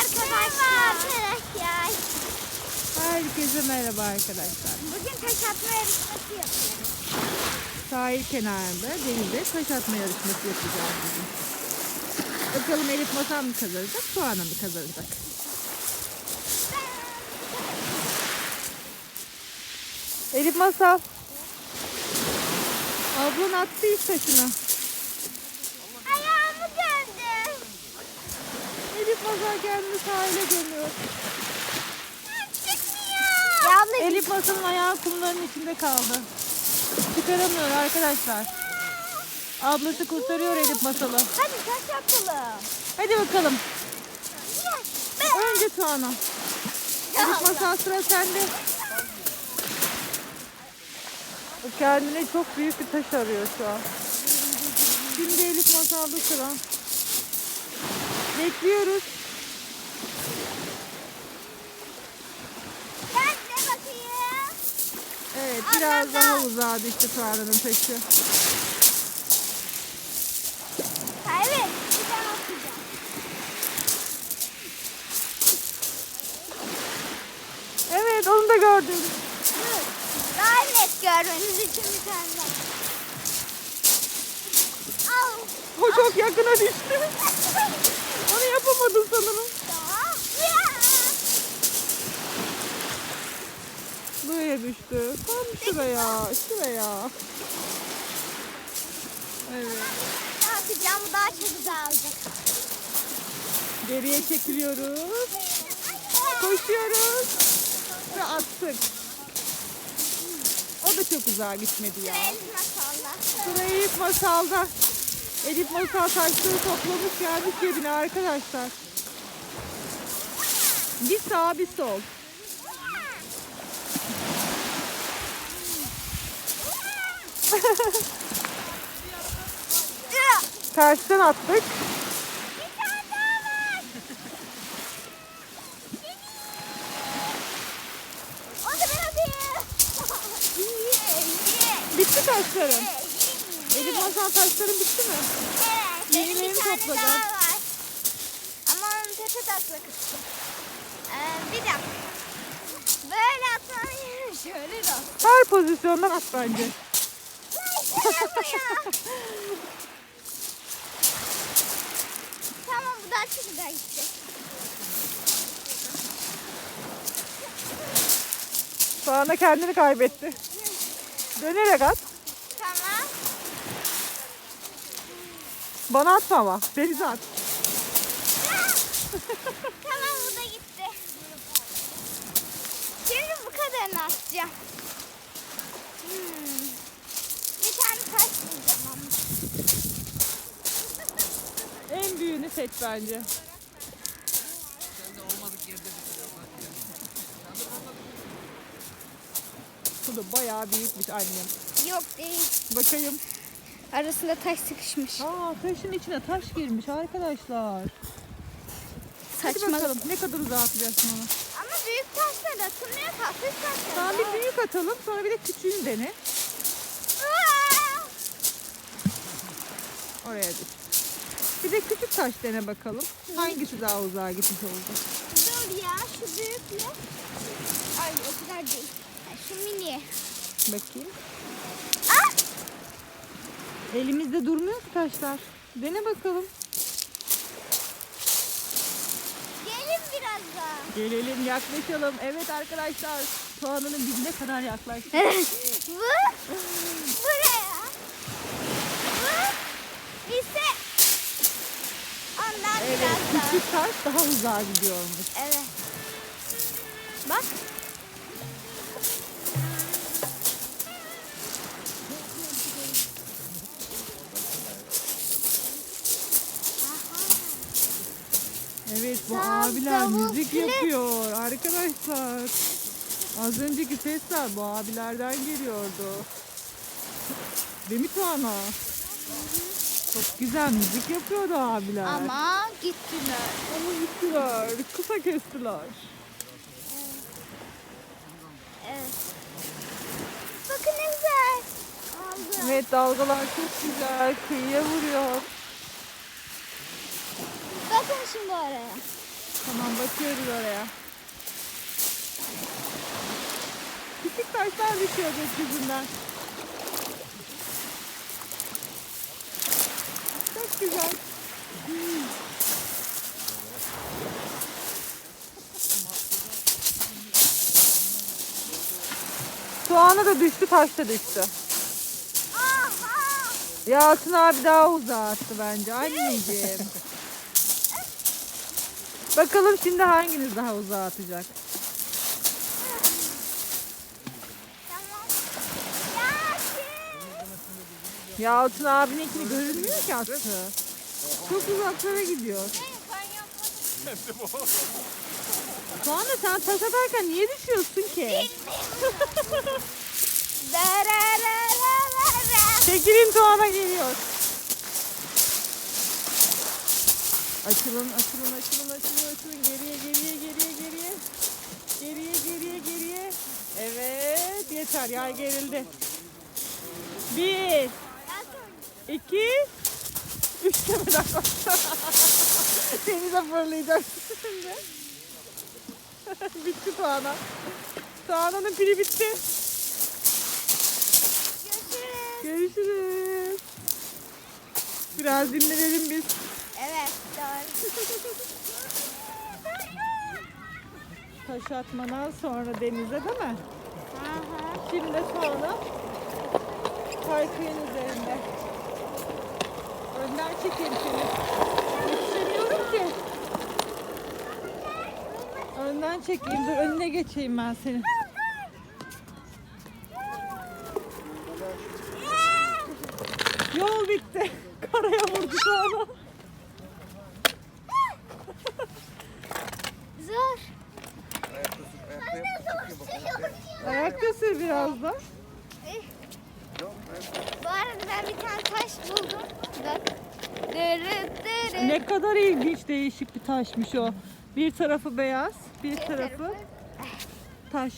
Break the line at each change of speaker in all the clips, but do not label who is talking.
arkadaşlar.
Herkese merhaba arkadaşlar.
Bugün taş atma yarışması yapıyoruz.
Sahil kenarında denizde taş atma yarışması yapacağız bugün. Bakalım Elif Masal mı kazanacak, Tuana mı kazanacak? Elif Masal. Ablan attı ilk taşını.
Ayağımı gördüm.
Masal kendini sahile gömüyor.
Çıkmıyor. Ya abla
Elif Masal'ın ayağı kumların içinde kaldı. Çıkaramıyor arkadaşlar. Ablası kurtarıyor Elif Masal'ı.
hadi taş atalım.
Hadi bakalım. Önce Tuana. Elif Masal sıra sende. O kendine çok büyük bir taş arıyor şu an. Şimdi Elif Masal'da sıra. Bekliyoruz.
Ben de bakayım.
Evet biraz daha uzağa düştü Tuana'nın taşı.
Evet. Bir ben atacağım.
Evet onu da gördüm.
Dur. Daha net görmeniz için bir tane daha. Al.
O çok yakına düştü. Onu yapamadın sanırım. Buraya düştü. Tam şuraya. Şuraya. Evet.
Bu daha çok dağılacak.
Geriye çekiliyoruz. Koşuyoruz. Ve attık. O da çok uzağa gitmedi ya.
Elime salla.
Sıra Elif Masal'da. Elif Masal taşları toplamış gelmiş yerine arkadaşlar. Bir sağ bir sol. Tersten attık. Bitti taşların. Masal taşların bitti mi?
Evet,
Yenilerini
var. Ama onun tepe takla kısmı. Ee, bir dakika. Böyle yerine şöyle de at.
Her pozisyondan at bence.
Tamam bu daha çok güzel gitti.
Sonra kendini kaybetti. Dönerek at.
Tamam.
Bana atma ama. Denize at.
tamam bu da gitti. Şimdi bu kadarını atacağım. Hmm. Bir tane taş bulacağım ama.
En büyüğünü seç bence. Bu da bayağı büyükmüş annem.
Yok değil.
Bakayım.
Arasında taş sıkışmış.
Aa taşın içine taş girmiş arkadaşlar. Hadi
Saçmalık.
bakalım ne kadar uzağa atacaksın onu.
Ama büyük taşlar atılmıyor ki. Hafif taşlar.
Tamam bir büyük atalım sonra bir de küçüğünü dene.
Aa!
Oraya düş. Bir de küçük taş dene bakalım. Hangisi daha uzağa gitmiş oldu?
Dur ya şu büyükle. Ay o kadar değil. Ha, Şu mini.
Bakayım. Elimizde durmuyor ki taşlar. Dene bakalım.
Gelin biraz daha.
Gelelim yaklaşalım. Evet arkadaşlar. Soğanının dibine kadar yaklaştık.
Bu buraya. Bu ise ondan
Evet
biraz daha.
küçük taş daha uzağa gidiyormuş.
Evet. Bak.
Evet bu
Sağ
abiler
davul
müzik
file.
yapıyor arkadaşlar. Az önceki sesler bu abilerden geliyordu. Değil mi Tuana? Çok güzel müzik yapıyordu abiler.
Ama gittiler.
Ama gittiler. Kısa kestiler.
Evet. Bakın ne güzel. Aldım.
Evet dalgalar çok güzel. Kıyıya vuruyor.
Şimdi oraya.
Tamam bakıyoruz oraya. Küçük taşlar düşüyor gökyüzünden. Çok güzel. Soğanı da düştü, taş da düştü.
Aha!
Yalçın abi daha uzağa attı bence anneciğim. Bakalım şimdi hanginiz daha uzağa atacak?
Yasin!
Yalçın abininkini görünmüyor ki attı. Çok uzaklara gidiyor. Soğanı sen taş atarken niye düşüyorsun ki? Çekilin Soğan'a geliyor. Açılın, açılın, açılın, açılın, açılın. Geriye, geriye, geriye, geriye. Geriye, geriye, geriye. Evet, yeter. Yay gerildi. Bir, iki, üç demeden koştu. Seni de fırlayacak şimdi. bitti Tuana. Tuana'nın pili bitti.
Görüşürüz.
Görüşürüz. Biraz dinlenelim biz. Taş atmadan sonra denize değil mi?
Aha.
Şimdi de sonra kaykayın üzerinde. Önden çekeyim seni. Yetişemiyorum ki. Önden çekeyim. Dur önüne geçeyim ben seni. Yol bitti. Karaya vurdu sonra. Ayakta sür biraz da.
Eh. Bu arada ben bir tane taş buldum. Bak. Dırı dırı.
Ne kadar ilginç değişik bir taşmış o. Bir tarafı beyaz, bir tarafı- taş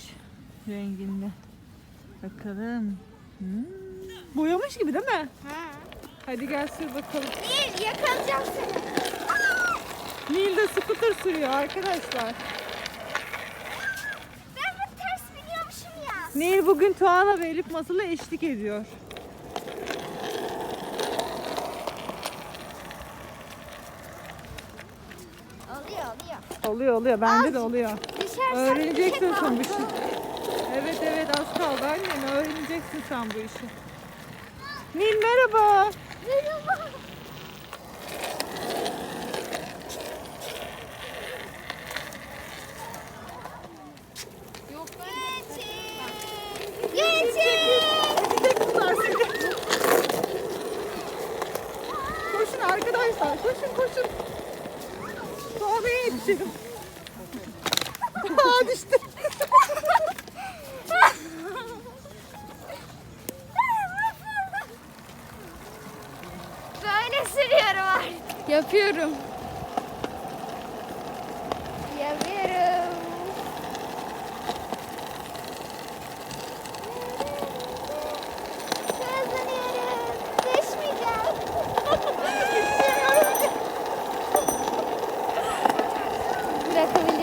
renginde. Bakalım. Hmm. Boyamış gibi değil mi?
Ha.
Hadi gel sür bakalım.
Nil yakalayacağım seni.
Nil de scooter sürüyor arkadaşlar.
Ben bu ters
Nil bugün Tuana ve Elif Masal'a eşlik ediyor.
Oluyor oluyor.
Oluyor oluyor. Bende de oluyor.
Düşersem
Öğreneceksin sen bu işi. Evet evet az kaldı annem. Öğreneceksin sen bu işi. Nil merhaba.
Merhaba. Yok Geçin. Geçin.
Edecekler seni. Koşun arkadaşlar. Koşun koşun. Tuana'ya yetişelim. Aa düştü.
Böyle sürüyorum artık. Yapıyorum. Yapıyorum. gracias,